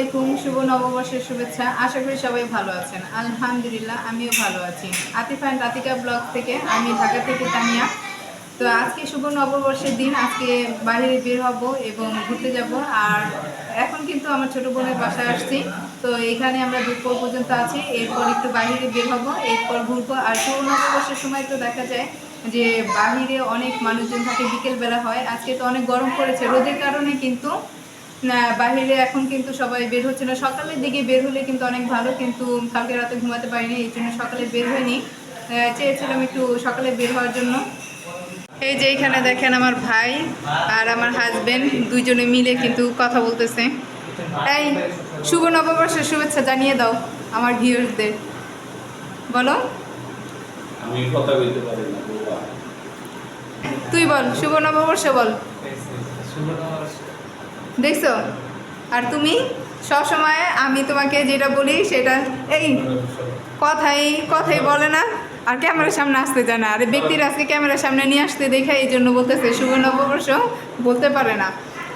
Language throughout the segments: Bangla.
আলাইকুম, শুভ নববর্ষের শুভেচ্ছা। আশা করি সবাই ভালো আছেন। আলহামদুলিল্লাহ, আমিও ভালো আছি। আতিফা অ্যান্ড রাতিকা ব্লগ থেকে আমি ঢাকা থেকে তানিয়া। তো আজকে শুভ নববর্ষের দিন, আজকে বাইরে বের হব এবং ঘুরতে যাব। আর এখন কিন্তু আমার ছোট বোনের বাসায় আসছি। তো এখানে আমরা দুপুর পর্যন্ত আছি। এরপর একটু বাইরে বের হব, এরপর ঘুরবো। আর শুভ নববর্ষের সময় তো দেখা যায় যে বাহিরে অনেক মানুষজন থাকে, বিকেলবেলা হয়। আজকে তো অনেক গরম পড়েছে। রোদের কারণে কিন্তু না বাইরে এখন কিন্তু সবাই বের হচ্ছে না। সকালের দিকে বের হলে কিন্তু অনেক ভালো কিন্তু কালকে রাতে ঘুমাতে পারিনি এই জন্য সকালে বের হয়নি। চেয়েছিলাম একটু সকালে বের হওয়ার জন্য। এই যে এখানে দেখেন আমার ভাই আর আমার হাজবেন্ড দুইজনে মিলে কিন্তু কথা বলতেছে। এই শুভ নববর্ষের শুভেচ্ছা জানিয়ে দাও আমার ভিউয়ার্সদের বলো। আমি কথা বলতে পারি না তুই বল শুভ নববর্ষ বল। দেখছ? আর তুমি? সবসময় আমি তোমাকে যেটা বলি সেটা এই কথাই কথাই বলে না। আর ক্যামেরার সামনে আসতে জানে আর ব্যক্তির আজকে ক্যামেরার সামনে নিয়ে আসতে দেখে এই জন্য বলতেছে, শুভ নববর্ষ। বলতে পারে না।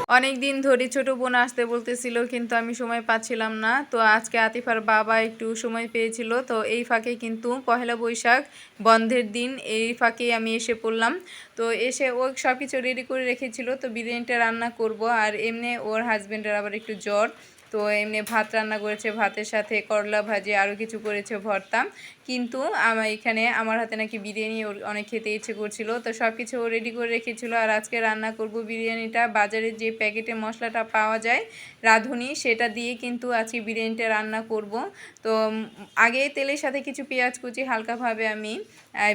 অনেক দিন ধরে ছোট বোন আসতে বলতেছিল, কিন্তু আমি সময় পাচ্ছিলাম না। তো আজকে আতিফার বাবা একটু সময় পেয়েছিল। তো এই ফাঁকে কিন্তু পহেলা বৈশাখ বন্ধের দিন, এই ফাঁকে আমি এসে পড়লাম। তো এসে ও সব কিছু রেডি করে রেখেছিল। তো বিরিয়ানিটা রান্না করব, আর এমনি ওর হাজব্যান্ডের আবার একটু জ্বর। তো এমনি ভাত রান্না করেছে, ভাতের সাথে করলা ভাজি আরও কিছু করেছে, ভর্তা। কিন্তু আমার এখানে আমার হাতে নাকি বিরিয়ানি অনেক খেতে ইচ্ছে করছিল। তো সব কিছু রেডি করে রেখেছিল। আর আজকে রান্না করব বিরিয়ানিটা। বাজারে যে প্যাকেটে মশলাটা পাওয়া যায়, রাঁধুনি, সেটা দিয়ে কিন্তু আজকে বিরিয়ানিটা রান্না করব। তো আগে তেলের সাথে কিছু পেঁয়াজ কুচি হালকাভাবে আমি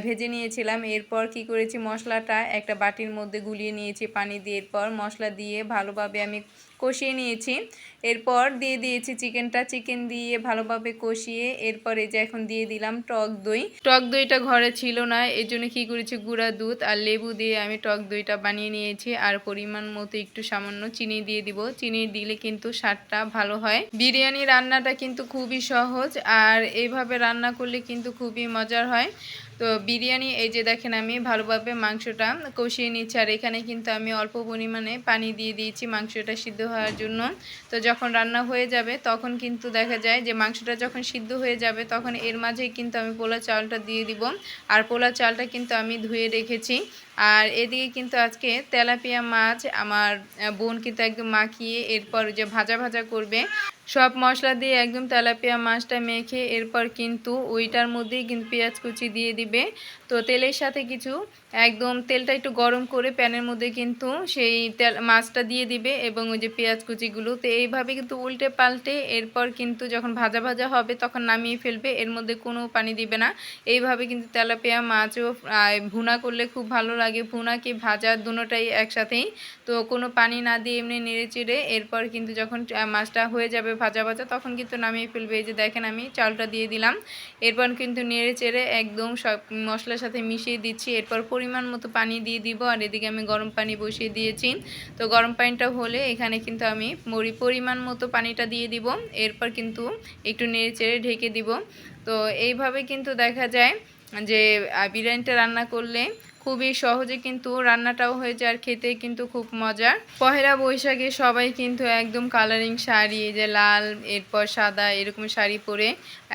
ভেজে নিয়েছিলাম। এরপর কি করেছি, মশলাটা একটা বাটির মধ্যে গুলিয়ে নিয়েছি পানি দিয়ে। এরপর মশলা দিয়ে ভালোভাবে আমি কষিয়ে নিয়েছি। এরপর দিয়ে দিয়েছি, চিকেনটা চিকেন দিয়ে ভালোভাবে কষিয়ে, এরপরে যে এখন দিয়ে দিলাম টক দই। টক দইটা ঘরে ছিল না এই জন্য কী করেছি, গুঁড়া দুধ আর লেবু দিয়ে আমি টক দইটা বানিয়ে নিয়েছি। আর পরিমাণ মতো একটু সামান্য চিনি দিয়ে দিব। চিনি দিলে কিন্তু স্বাদটা ভালো হয়। বিরিয়ানি রান্নাটা কিন্তু খুবই সহজ আর এইভাবে রান্না করলে কিন্তু খুবই মজার হয়। তো বিরিয়ানি, এই যে দেখেন আমি ভালোভাবে মাংসটা কষিয়ে নিচ্ছি। আর এখানে কিন্তু আমি অল্প পরিমাণে পানি দিয়ে দিয়েছি মাংসটা সিদ্ধ হওয়ার জন্য। তো যখন রান্না হয়ে যাবে, তখন কিন্তু দেখা যায় যে মাংসটা যখন সিদ্ধ হয়ে যাবে, তখন এর মাঝেই কিন্তু আমি পোলা চালটা দিয়ে দিব। আর পোলা চালটা কিন্তু আমি ধুয়ে রেখেছি। আর এদিকে কিন্তু আজকে তেলাপিয়া মাছ আমার বোন কিন্তু একদম মাখিয়ে এরপর যে ভাজা ভাজা করবে। সব মশলা দিয়ে একদম তেলাপিয়া মাছটা মেখে এরপর কিন্তু ওইটার মধ্যেই কিন্তু পেঁয়াজ কুচি দিয়ে দিবে। তো তেলের সাথে কিছু একদম তেলটা একটু গরম করে প্যানের মধ্যে কিন্তু সেই তেল মাছটা দিয়ে দিবে এবং ওই যে পেঁয়াজ কুচিগুলো। তো এইভাবে কিন্তু উল্টে পাল্টে এরপর কিন্তু যখন ভাজা ভাজা হবে তখন নামিয়ে ফেলবে, এর মধ্যে কোনো পানি দিবে না। এইভাবে কিন্তু তেলাপিয়া মাছও ভুনা করলে খুব ভালো লাগে। ভুনা কি ভাজা দুটোটাই একসাথেই। তো কোনো পানি না দিয়ে এমনি নেড়ে চেড়ে এরপর কিন্তু যখন মাছটা হয়ে যাবে ভাজা ভাজা, তখন কিন্তু নামিয়ে ফেলবে। এই যে দেখেন আমি চালটা দিয়ে দিলাম। এরপর কিন্তু নেড়ে চেড়ে একদম সব মশলার সাথে মিশিয়ে দিচ্ছি। এরপর পরিমাণ মতো পানি দিয়ে দিব। আর এদিকে আমি গরম পানি বসিয়ে দিয়েছি। তো গরম পানিটা হলে এখানে কিন্তু আমি মরি পরিমাণ মতো পানিটা দিয়ে দিব। এরপর কিন্তু একটু নেড়ে চেড়ে ঢেকে দিব। তো এইভাবে কিন্তু দেখা যায় যে বিরিয়ানিটা রান্না করলে খুবই সহজে কিন্তু রান্নাটাও হয়ে যায় আর খেতে কিন্তু খুব মজার। পহেলা বৈশাখে সবাই কিন্তু একদম কালারিং শাড়ি যে লাল, এরপর সাদা এরকম শাড়ি পরে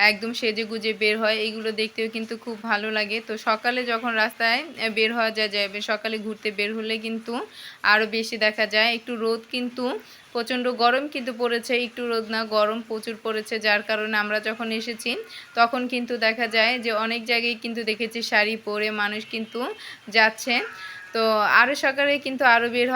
একদম সেজে গুজে বের হয়। এইগুলো দেখতেও কিন্তু খুব ভালো লাগে। তো সকালে যখন রাস্তায় বের হওয়া যায় যাবে সকালে ঘুরতে বের হলে কিন্তু আরও বেশি দেখা যায়। একটু রোদ কিন্তু প্রচণ্ড গরম কিন্তু পড়েছে, একটু রোদ না, গরম প্রচুর পড়েছে, যার কারণে আমরা যখন এসেছি, তখন কিন্তু দেখা যায় যে অনেক জায়গায় কিন্তু দেখেছি শাড়ি পরে মানুষ কিন্তু যাচ্ছে। তো আরও সকালে কিন্তু আরও বের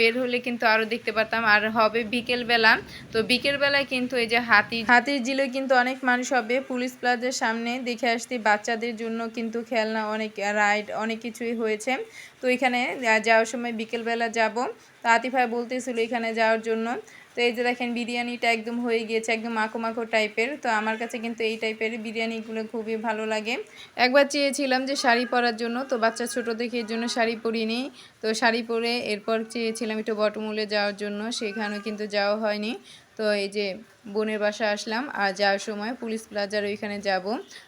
বের হলে কিন্তু আরও দেখতে পারতাম। আর হবে বিকেলবেলা। তো বিকেলবেলায় কিন্তু এই যে হাতি হাতির জিলে কিন্তু অনেক মানুষ হবে। পুলিশ প্লাজার সামনে দেখে আসতে বাচ্চাদের জন্য কিন্তু খেলনা, অনেক রাইড, অনেক কিছুই হয়েছে। তো এখানে যাওয়ার সময় বিকেলবেলা যাব। তো আতিফাই বলতেছিল এখানে যাওয়ার জন্য। তো এই যে দেখেন বিরিয়ানিটা একদম হয়ে গিয়েছে, একদম মাখো মাখো টাইপের তো আমার কাছে কিন্তু এই টাইপের বিরিয়ানিগুলো খুবই ভালো লাগে। একবার চেয়েছিলাম যে শাড়ি পরার জন্য, তো বাচ্চা ছোট দেখে এর জন্য শাড়ি পরিনি। তো শাড়ি পরে এরপর চেয়েছিলাম একটু বটমূলে যাওয়ার জন্য, সেখানেও কিন্তু যাওয়া হয়নি। তো এই যে বোনের বাসা আসলাম, আর যাওয়ার সময় পুলিশ প্লাজার ওইখানে যাব।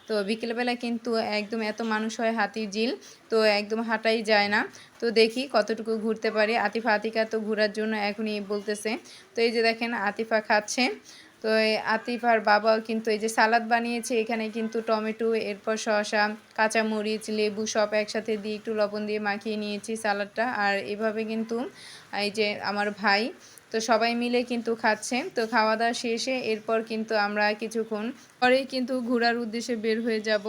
তো বিকেলবেলা কিন্তু একদম এত মানুষ হয় হাতির ঝিল, তো একদম হাঁটাই যায় না। তো দেখি কতটুকু ঘুরতে পারি। আতিফা, আতিকা তো ঘোরার জন্য এখনই বলতেছে। তো এই যে দেখেন, আতিফা খাচ্ছে। তো এই আতিফার বাবাও কিন্তু এই যে সালাদ বানিয়েছে, এখানে কিন্তু টমেটো, এরপর শসা, কাঁচামরিচ, লেবু সব একসাথে দিয়ে একটু লবণ দিয়ে মাখিয়ে নিয়েছি সালাদটা। আর এভাবে কিন্তু এই যে আমার ভাই তো সবাই মিলে কিন্তু খাচ্ছে। তো খাওয়া দাওয়া শেষে এরপর কিন্তু আমরা কিছুক্ষণ পরেই কিন্তু ঘোরার উদ্দেশ্যে বের হয়ে যাব।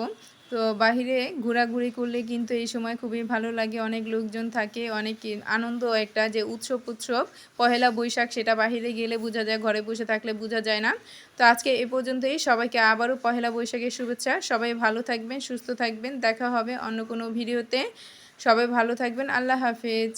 তো বাহিরে ঘোরাঘুরি করলে কিন্তু এই সময় খুবই ভালো লাগে। অনেক লোকজন থাকে, অনেক আনন্দ একটা যে উৎসব উৎসব, পহেলা বৈশাখ সেটা বাহিরে গেলে বোঝা যায়, ঘরে বসে থাকলে বোঝা যায় না। তো আজকে এ পর্যন্তই। সবাইকে আবারও পহেলা বৈশাখের শুভেচ্ছা। সবাই ভালো থাকবেন, সুস্থ থাকবেন। দেখা হবে অন্য কোনো ভিডিওতে। সবাই ভালো থাকবেন। আল্লাহ হাফেজ।